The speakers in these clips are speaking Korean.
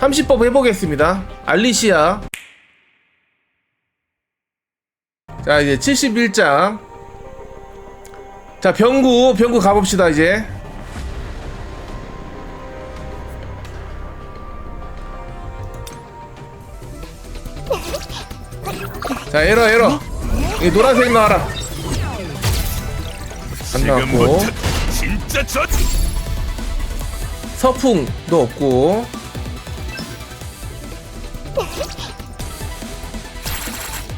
30법 해보겠습니다. 알리시아. 자, 이제 71장. 자, 병구, 병구 가봅시다, 이제. 자, 에러, 에러. 이 노란색 나와라. 안 나왔고. 지금부터 진짜 저 서풍도 없고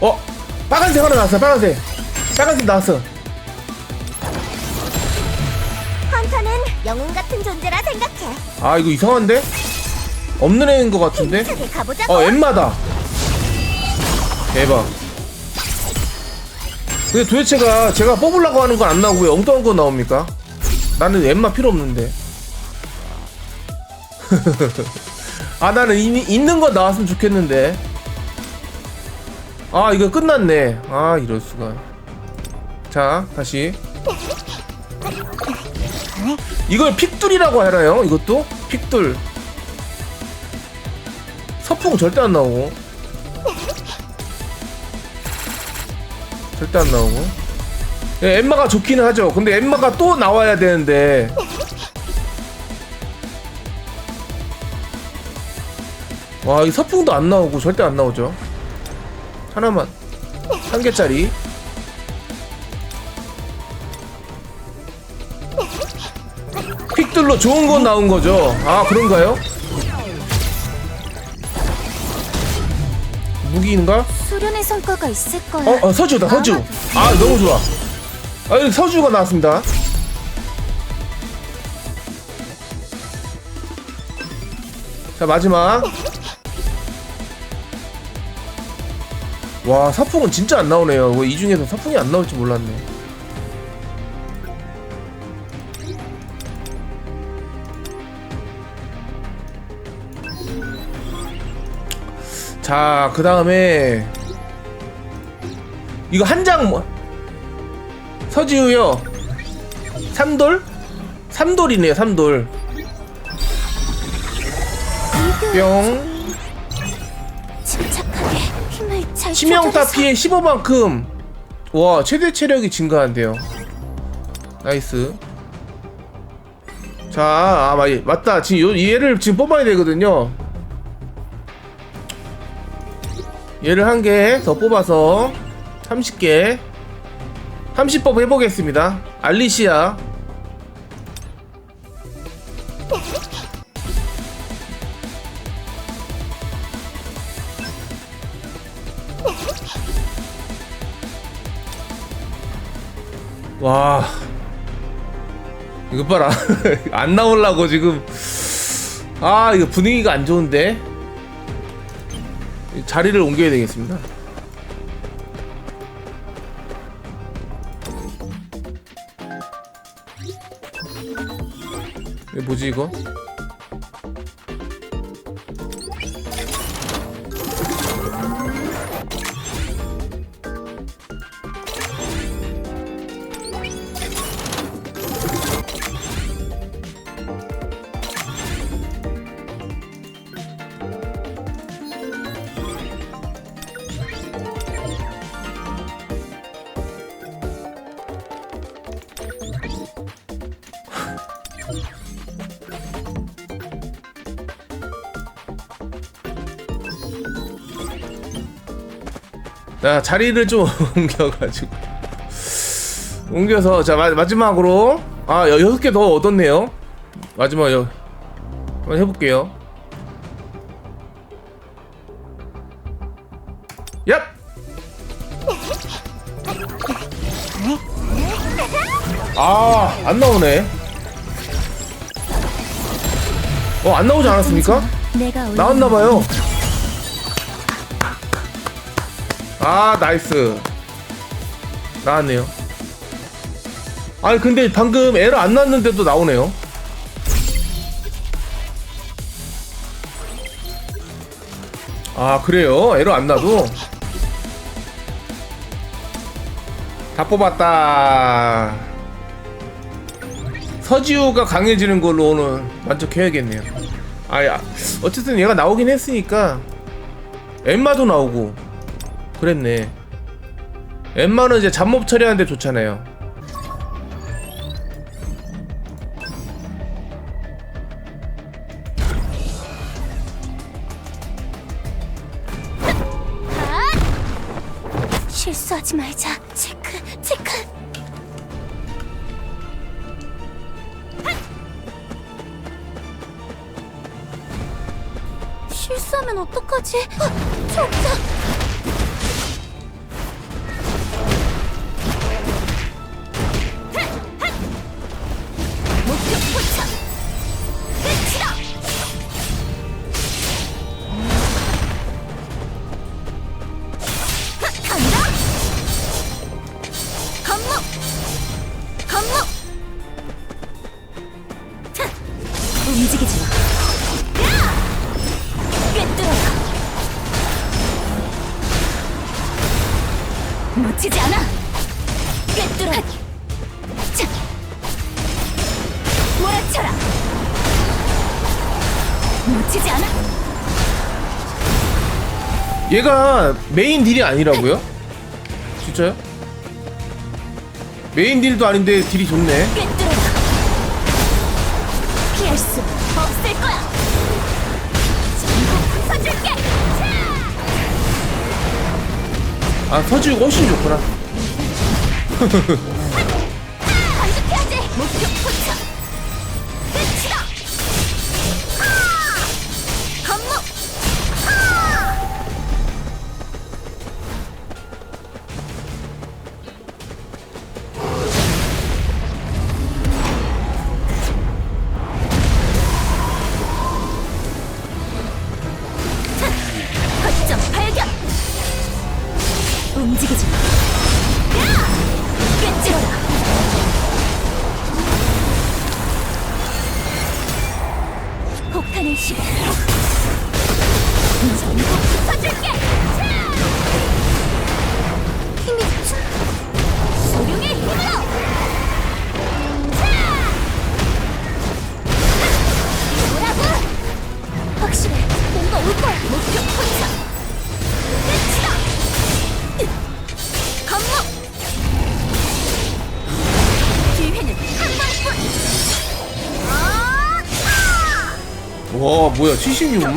어? 빨간색 하나 나왔어 빨간색. 빨간색 나왔어. 헌터는 영웅 같은 존재라 생각해. 아 이거 이상한데? 없는 애인 것 같은데? 힘차게 가보자고. 어 엠마다. 대박. 근데 도대체가 제가 뽑으려고 하는 건 안 나오고 왜 엉뚱한 거 나옵니까? 나는 엠마 필요 없는데 아 나는 이, 있는 거 나왔으면 좋겠는데. 아 이거 끝났네. 아 이럴 수가. 자 다시. 이걸 픽둘이라고 하나요? 이것도? 픽둘. 서풍 절대 안 나오고. 절대 안 나오고. 예, 엠마가 좋기는 하죠. 근데 엠마가 또 나와야 되는데 와, 이 서풍도 안 나오고 절대 안 나오죠. 하나만. 한 개짜리. 픽들로 좋은 건 나온 거죠. 아, 그런가요? 무기인가? 수련의 성과가 있을 거야. 어, 어 서주다, 서주. 아, 너무 좋아. 아, 서주가 나왔습니다. 자, 마지막. 와, 서풍은 진짜 안 나오네요. 뭐이 중에서 서풍이 안 나올 줄 몰랐네. 자, 그 다음에 이거 한 장 뭐? 서지우요. 삼돌? 삼돌이네요, 삼돌. 뿅. 치명타. 피해 15만큼. 와, 최대 체력이 증가한대요. 나이스. 자, 아, 맞, 맞다. 지금 요, 얘를 지금 뽑아야 되거든요. 얘를 한 개 더 뽑아서 30개. 30법 해보겠습니다. 알리시아. 이거 봐라. 안 나오려고 지금. 아, 이거 분위기가 안 좋은데. 자리를 옮겨야 되겠습니다. 뭐지 이거? 자 자리를 좀 옮겨가지고 옮겨서 자 마, 마지막으로 아 여- 여섯 개 더 얻었네요 마지막 여 한번 해볼게요 얍 아, 안 나오네. 어, 안 나오지 않았습니까? 나왔나봐요. 아, 나이스. 나왔네요. 아니, 근데 방금 에러 안 났는데도 나오네요. 아, 그래요? 에러 안 나도? 다 뽑았다. 서지우가 강해지는 걸로 오늘 만족해야겠네요. 아야 어쨌든 얘가 나오긴 했으니까 엠마도 나오고 그랬네 엠마는 이제 잡몹 처리하는데 좋잖아요 실수하지 말자. 체크, 체크. 실수하면 어떡하지? 아, 저기다. 놓치지 않아. 꿰뚫어. 차! 몰아쳐라. 놓치지 않아. 얘가 메인 딜이 아니라고요? 진짜요? 메인 딜도 아닌데 딜이 좋네 꿰뚫어라. 피할 수 아 서지우가 훨씬 좋구나 시작. 와 뭐야 76만?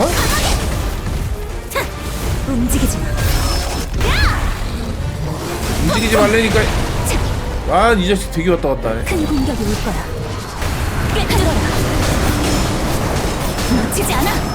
자, 움직이지 마. 움직이지 말라니까 자, 아이 자식 되게 왔다 갔다 하네 큰 공격이 올 거야. 꿰뚫어라. 놓치지 않아.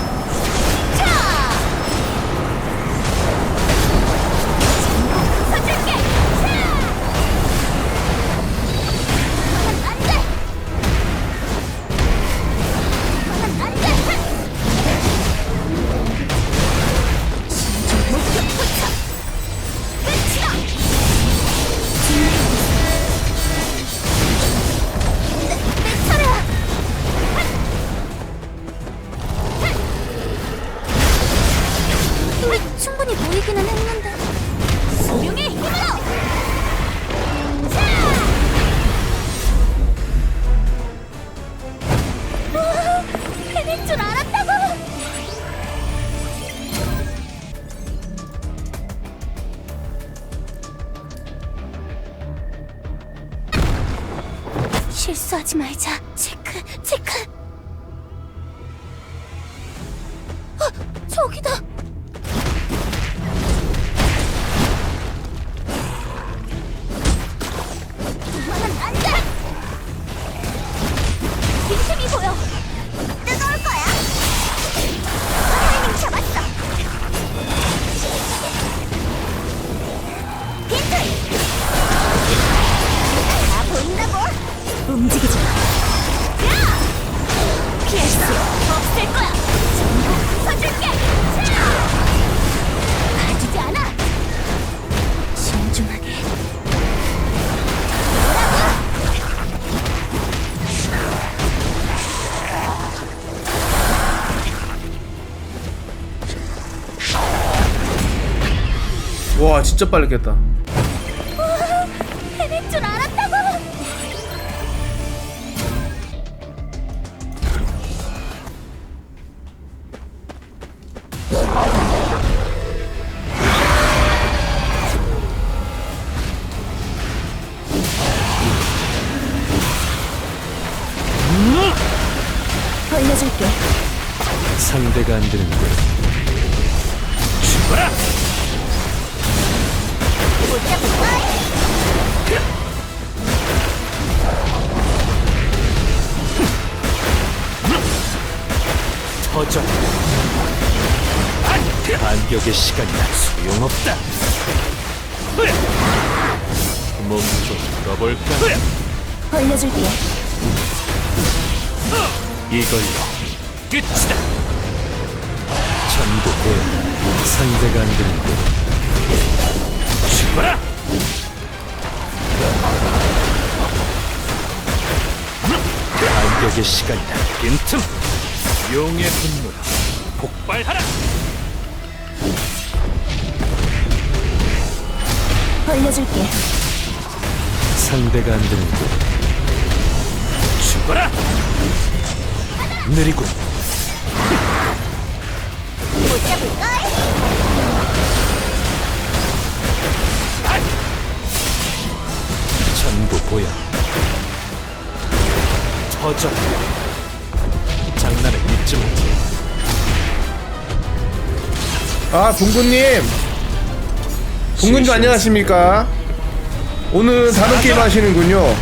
실수하지 말자. 체크, 체크. 진짜 빨리 깼다. 해낼 줄 알았다고. 음! 벌려줄게. 상대가 안 되는 걸 터져. 반격의 시간이다. 소용없다. 몸좀 풀어볼까? 벌려줄게. 이걸로 끝이다 보여. 상대가 안 되는군. 죽어라 반격의 시간이다. 빈틈 용의 분노 폭발하라 벌려줄게. 상대가 안 되는군. 죽어라 느리군. 전부 보여. 터져. 장난을 잊지 마. 아 동구님. 동구님 안녕하십니까? 오늘 다른 게임 하시는군요.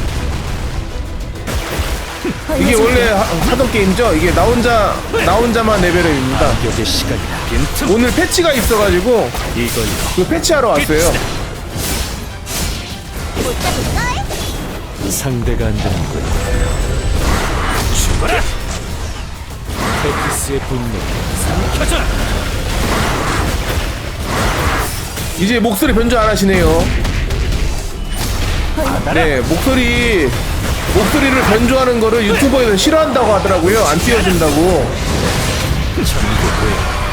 이게 원래 하, 하던 게임이죠? 이게 나 혼자 나 혼자만 레벨업입니다. 반격의 시간이다. 빈틈. 오늘 패치가 있어가지고 이걸로. 그 패치하러 왔어요. 상대가 안 되는군. 죽어라 테티스의 분노. 켜져라 이제 목소리 변조 안 하시네요 네 목소리 목소리를 변조하는 거를 유튜버에서 싫어한다고 하더라고요 안 띄워준다고.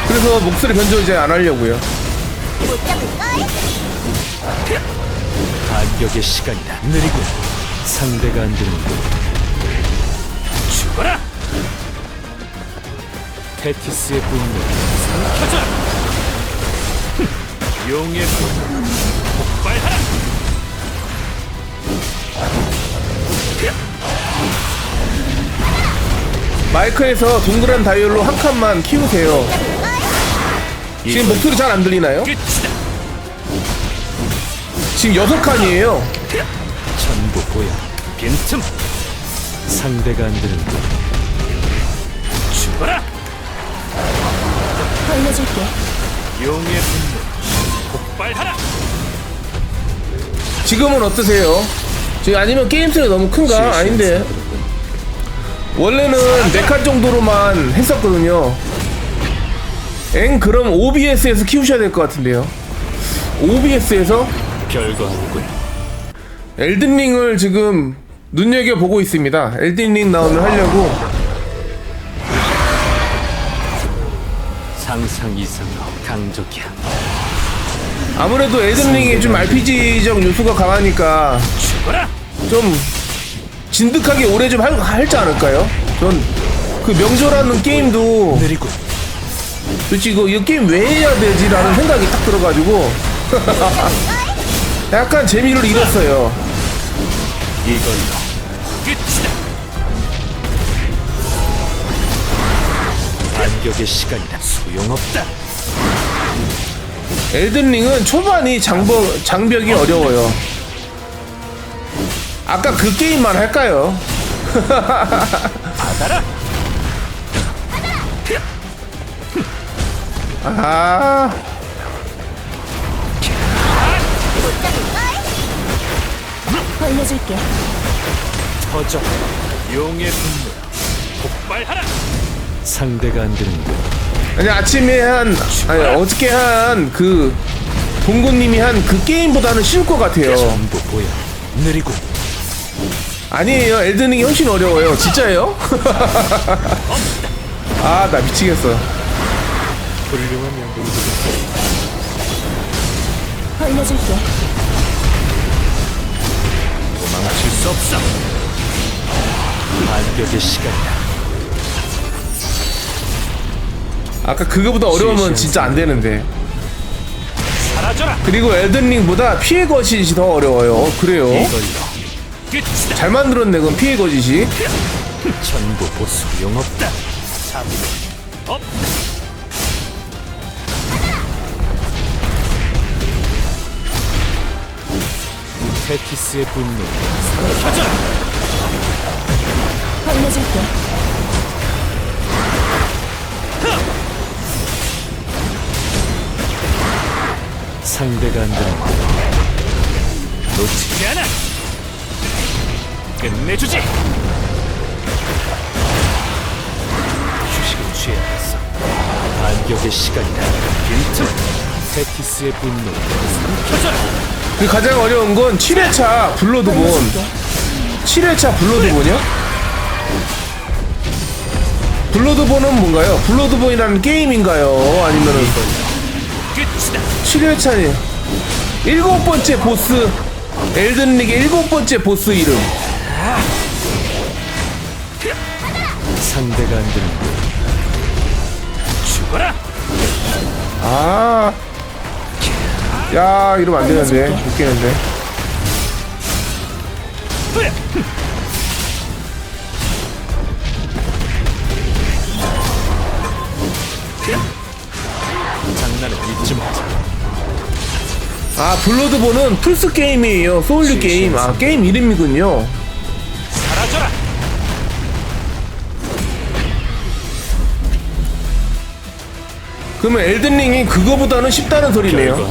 그래서 목소리 변조 이제 안 하려고요 반격의 시간이다. 느리군. 상대가 안 되는군. 죽어라 테티스의 분노. 켜져라 용의 분노 폭발하라 마이크에서 동그란 다이얼로 한 칸만 키우세요 지금 목소리 잘 안 들리나요? 끝이다 지금 여섯 칸이에요 전부 보여. 빈틈 상대가 안 되는 군. 죽어라 벌려줄게. 용의 분노. 폭발하라! 지금은 어떠세요? 지금 아니면 게임 소리 너무 큰가? 아닌데. 원래는 4칸 정도로만 했었거든요. 엥 그럼 OBS에서 키우셔야 될 것 같은데요. OBS에서? 별거 아니군. 엘든링을 지금 눈여겨 보고 있습니다. 엘든링 나오면 하려고 상상 이상으로 강적이야. 아무래도 엘든링이 좀 RPG적 요소가 강하니까 죽어라 좀 진득하게 오래 좀 할, 할지 않을까요? 전 그 명조라는 게임도 느리군. 솔직히 이거, 이거 게임 왜 해야 되지라는 생각이 딱 들어가지고 약간 재미를 잃었어요. 이걸로 반격의 시간이다. 소용없다. 엘든링은 초반이 장벽, 장벽이 어려워요. 아까 그 게임만 할까요? 받아라 아, 벌려줄게. 터져. 용의 분노 폭발하라 상대가 안 되는군. 아니 아침에 한 아니 어저께 한 그 동구님이 한 그 게임보다는 쉬울 것 같아요. 전부 보여. 느리군. 아니에요. 엘든링이 훨씬 어려워요. 진짜예요? 아, 나 미치겠어. 훌륭한. 도망칠 수 없어 반격의 시간이다. 아까 그거보다 어려우면 진짜 안 되는데. 사라져라 그리고 엘든링보다 피해 거짓이 더 어려워요. 그래요. 이걸로 끝이다 잘 만들었네, 그건 피해 거짓이. 전부 보. 업. 테티스의 분노 켜져라. 혼내줄게. 상대가 안 되는 놓치지 않아. 끝내주지. 휴식을 취해야겠어 반격의 시간이다 빈틈. 테티스의 분노 켜져라. 그 가장 어려운 건 7회차 블러드본 7회차 블러드본이요? 블러드본은 뭔가요? 블러드본이라는 게임인가요? 아니면은. 7회차니 일곱 번째 보스 엘든릭의 일곱 번째 보스 이름 상대가 안 되는 죽어라. 아. 야, 이러면 안 되는데. 웃기는데. 장난을 잊지 마자 아, 블러드본은 플스 게임이에요. 소울류 게임. 아, 게임 이름이군요. 사라져라. 그러면 엘든링이 그거보다는 쉽다는 소리네요.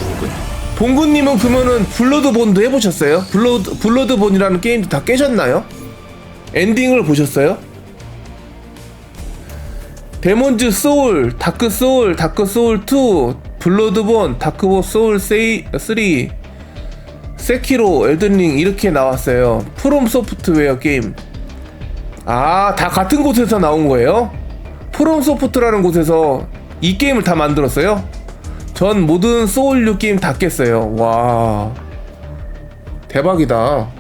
봉구님은 그러면은 블러드본도 해보셨어요? 블러드, 블러드본이라는 게임도 다 깨셨나요? 엔딩을 보셨어요? 데몬즈 소울, 다크 소울, 다크 소울 2, 블러드본, 다크보 소울 3, 세키로, 엘든링 이렇게 나왔어요. 프롬 소프트웨어 게임. 아, 다 같은 곳에서 나온 거예요? 프롬 소프트라는 곳에서 이 게임을 다 만들었어요? 전 모든 소울류 게임 다 깼어요. 와. 대박이다.